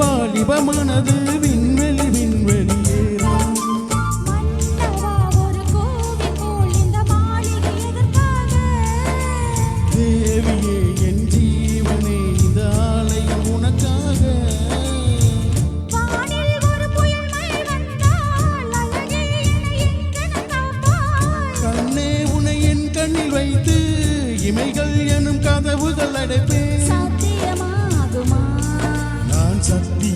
வாலிப மனது விண்வெளி விண்வெளி என் ஜீவனே இந்த கண்ணே உனை என் வைத்து இமைகள் எனும் கதவுகள் அடைப்பேன்.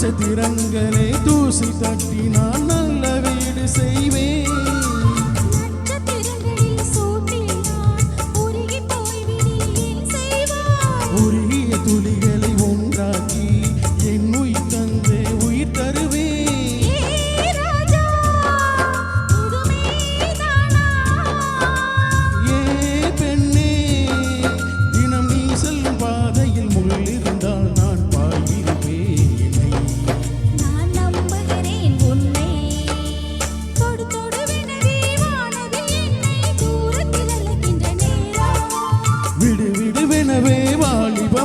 நட்சத்திரங்களே தூசி தட்டி நான் நல்ல வீடு செய்வேன்.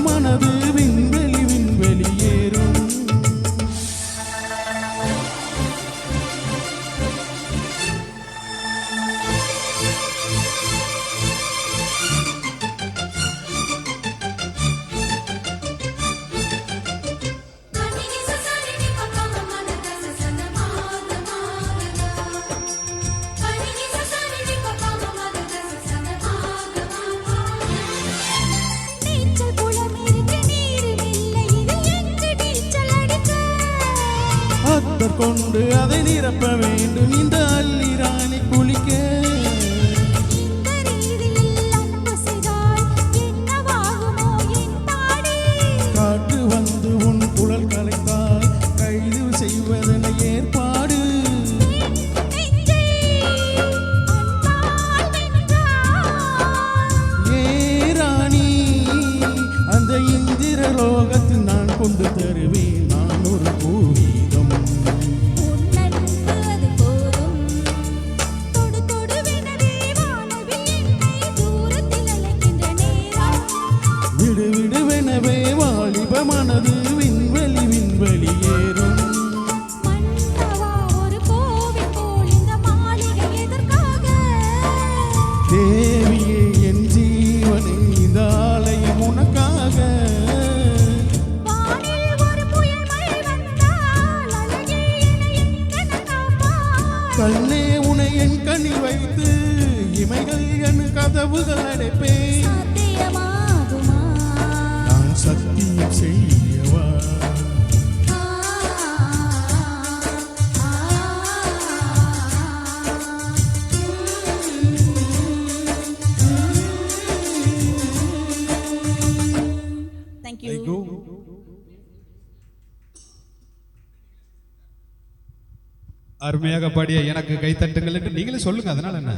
மனது கொண்டு அதை நிரப்ப வேண்டும். இந்த அள்ளி ராணி குளிக்க. காற்று வந்து உன் குழல் கலைத்தார் கண்ணே உனை என் கனி வைத்து இமைகள் என் கதவுகள் அடைப்பேன் நான் சத்தியம் செய்யவா Thank you. Thank you. அருமையாக பாடிய எனக்கு கைத்தட்டுங்கள் என்று நீங்களே சொல்லுங்க அதனால என்ன?